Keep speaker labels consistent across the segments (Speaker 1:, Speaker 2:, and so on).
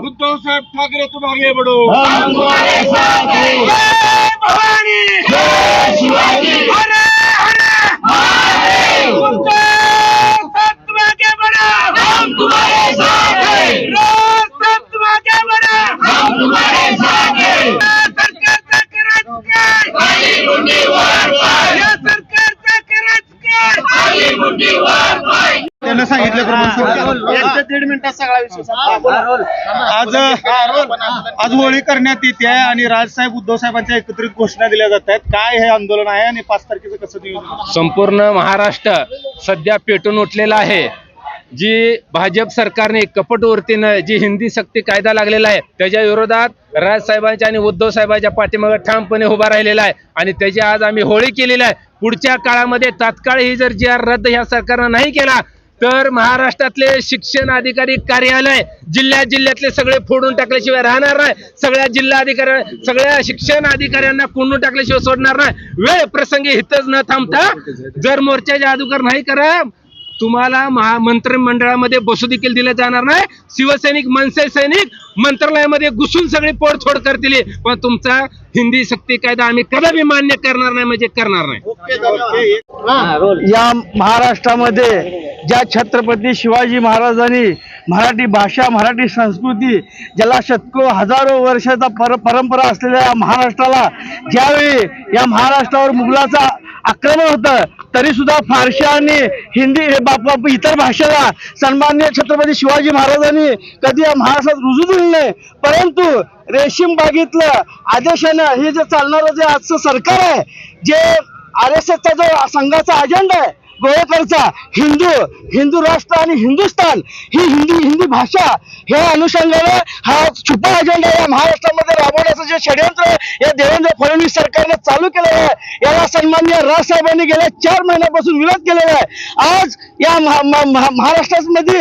Speaker 1: उद्धव साहब
Speaker 2: ठाकरे तुम आगे बढ़ो
Speaker 1: भवानी!
Speaker 2: Arre सांगितल्याप्रमाणे
Speaker 3: दीड मिनिटात सगळा विषय
Speaker 2: आज आज होळी करण्यात येते आहे आणि राजसाहेब उद्धव साहेबांच्या एकत्रित घोषणा दिल्या जात आहेत. काय हे आंदोलन आहे आणि पाच तारखेचं कसं नियोजन?
Speaker 4: संपूर्ण महाराष्ट्र सध्या पेटून उठलेला आहे. जी भाजप सरकारने कपट वृत्तीनं जी हिंदी सक्ती कायदा लागलेला आहे त्याच्या विरोधात राजसाहेबांच्या आणि उद्धव साहेबांच्या पाठीमागे ठामपणे उभा राहिलेला आहे. आणि त्याची आज आम्ही होळी केलेली आहे. पुढच्या काळामध्ये तात्काळ ही जर जी आर रद्द ह्या सरकारनं नाही केला तर महाराष्ट्रातले शिक्षण अधिकारी कार्यालय जिल्ह्यात जिल्ह्यातले सगळे फोडून टाकल्याशिवाय राहणार नाही. सगळ्या जिल्हा अधिकारी सगळ्या शिक्षण अधिकाऱ्यांना कोंडून टाकल्याशिवाय सोडणार नाही. वेळ प्रसंगी हितच न थांबता जर मोर्चा जादूगर नाही करा तुम्हाला महा मंत्रिमंडळामध्ये बसू देखील दिलं जाणार नाही. शिवसैनिक मनसे सैनिक मंत्रालयामध्ये घुसून सगळे पोडछोड करतील. पण तुमचा हिंदी सक्ती कायदा आम्ही कदापि मान्य करणार नाही म्हणजे करणार नाही.
Speaker 3: या महाराष्ट्रामध्ये ज्या छत्रपती शिवाजी महाराजांनी मराठी भाषा मराठी संस्कृती ज्याला शतको हजारो वर्षाचा पर परंपरा असलेल्या या महाराष्ट्राला ज्यावेळी या महाराष्ट्रावर मुघलाचा आक्रमण होतं तरीसुद्धा फारशी आणि हिंदी हे बाप बाप इतर भाषेला सन्मान्य छत्रपती शिवाजी महाराजांनी कधी या महाराष्ट्रात रुजू दिले नाही. परंतु रेशीम बागेतलं आदेशानं हे जे चालणारं जे आजचं सरकार आहे जे आर एस एसचा जो संघाचा अजेंडा आहे गोवेकरचा हिंदू हिंदू राष्ट्र आणि हिंदुस्थान ही हिंदी हिंदी भाषा ह्या अनुषंगाने हा छुपा अजेंडा या महाराष्ट्रात राबवण्याचं जे षडयंत्र या देवेंद्र फडणवीस सरकारने चालू केलेलं आहे. याला सन्मान्य राजसाहेबांनी गेल्या चार महिन्यापासून विरोध केलेला आहे. आज या महाराष्ट्रामध्ये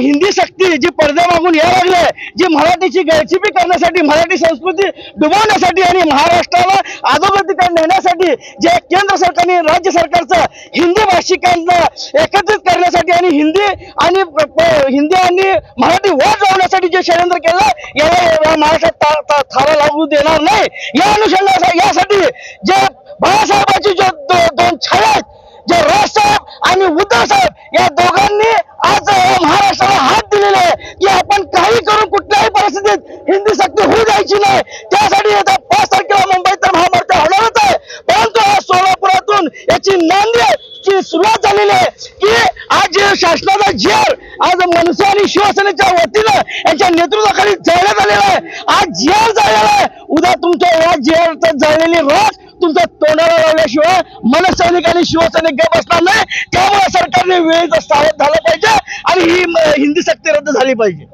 Speaker 3: हिंदी सक्ती जी पडदे यायला लागली आहे जी मराठीची गळचिपी करण्यासाठी मराठी संस्कृती डुबवण्यासाठी आणि महाराष्ट्राला अधोगतीकडे नेण्यासाठी जे केंद्र सरकारने राज्य सरकारचं हिंदी भाषिकांना एकत्रित करण्यासाठी आणि हिंदी आणि हिंदी आणि मराठी वाद लावण्यासाठी जे षडयंत्र केलं याला या महाराष्ट्रात थारा लागू देणार नाही. या अनुषंगाने यासाठी जे बाळासाहेबांची जो दो- दोन छाया आहेत जे राजसाहेब आणि उद्धव साहेब या दोघांनी आज महाराष्ट्राला हात दिलेला आहे की आपण काही करून कुठल्याही परिस्थितीत हिंदी सक्ती होऊ द्यायची नाही. त्यासाठी येत्या पाच तारखेला मुंबईत तर महामोर्चा होणारच आहे. परंतु आज सोलापुरातून याची नांदी सुरुवात झालेली आहे की आज शासनाचा झेर आज मनसे आणि शिवसेनेच्या वतीनं यांच्या नेतृत्वाखाली जळण्यात आलेला आहे. आज जेर जाळलेला आहे. उद्या तुमच्या या जेर जळलेली रोज तुमच्या तोंडाला लावल्याशिवाय मनसैनिक आणि शिवसैनिक गप असणार नाही. त्यामुळे सरकारने वेळेचं सावध झालं पाहिजे आणि ही हिंदी सक्ती रद्द झाली पाहिजे.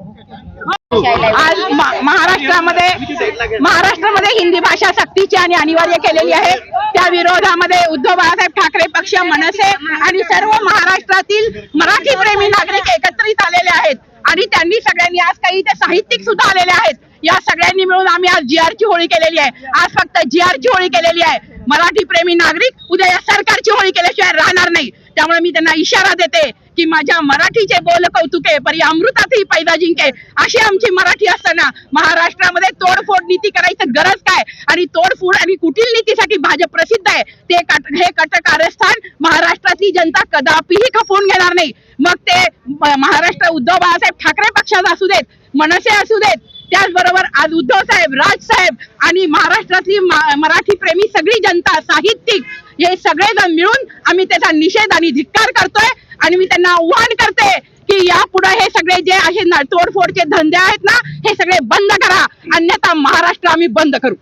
Speaker 5: आज महाराष्ट्रामध्ये महाराष्ट्रामध्ये हिंदी भाषा सक्तीची आणि अनिवार्य केलेली आहे. त्या विरोधामध्ये उद्धव बाळासाहेब ठाकरे पक्ष मनसे आणि सर्व महाराष्ट्रातील मराठी प्रेमी नागरिक एकत्रित आलेले आहेत. आणि त्यांनी सगळ्यांनी आज काही ते साहित्यिक सुद्धा आलेले आहेत. या सगळ्यांनी मिळून आम्ही आज जी ची होळी केलेली आहे. आज फक्त जी ची होळी केलेली आहे. मराठी प्रेमी नागरिक उद्या या सरकारची होळी केल्याशिवाय राहणार नाही. त्यामुळे मी त्यांना इशारा देते की माझ्या मराठीचे बोल कौतुके परी अमृतातही पैदा जिंके. अशी आमची मराठी असताना महाराष्ट्रामध्ये तोडफोड नीती करायची गरज काय? आणि तोडफोड आणि कुटील नीतीसाठी भाजप प्रसिद्ध आहे. ते कट हे कटकारस्थान महाराष्ट्रातली जनता कदापिही खपवून घेणार नाही. मग ते महाराष्ट्र उद्धव बाळासाहेब ठाकरे पक्षाचा असू देत मनसे असू देत त्याचबरोबर आज उद्धव साहेब राज साहेब आणि महाराष्ट्रातली मराठी प्रेमी सगळी जनता साहित्यिक हे सगळेजण मिळून आम्ही त्याचा निषेध आणि धिक्कार करतोय आणि मी त्यांना आव्हान करते की यापुढे हे सगळे जे असे तोडफोडचे धंदे आहेत ना हे सगळे बंद करा. अन्यथा महाराष्ट्र आम्ही बंद करू.